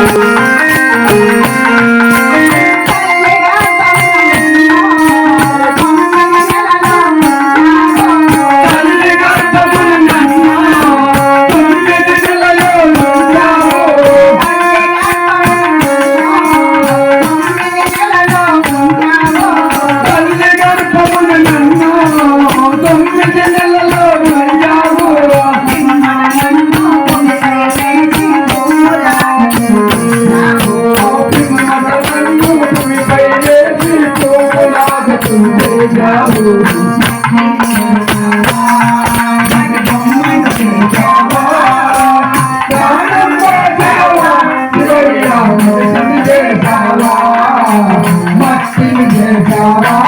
Thank you. Oh,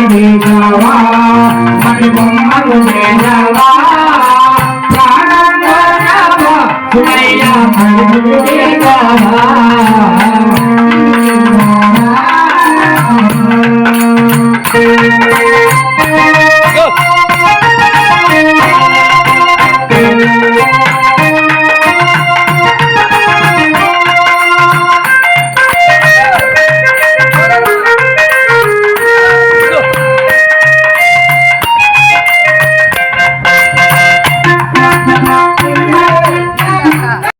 మట్టిని చేశావా, మట్టి బొమ్మను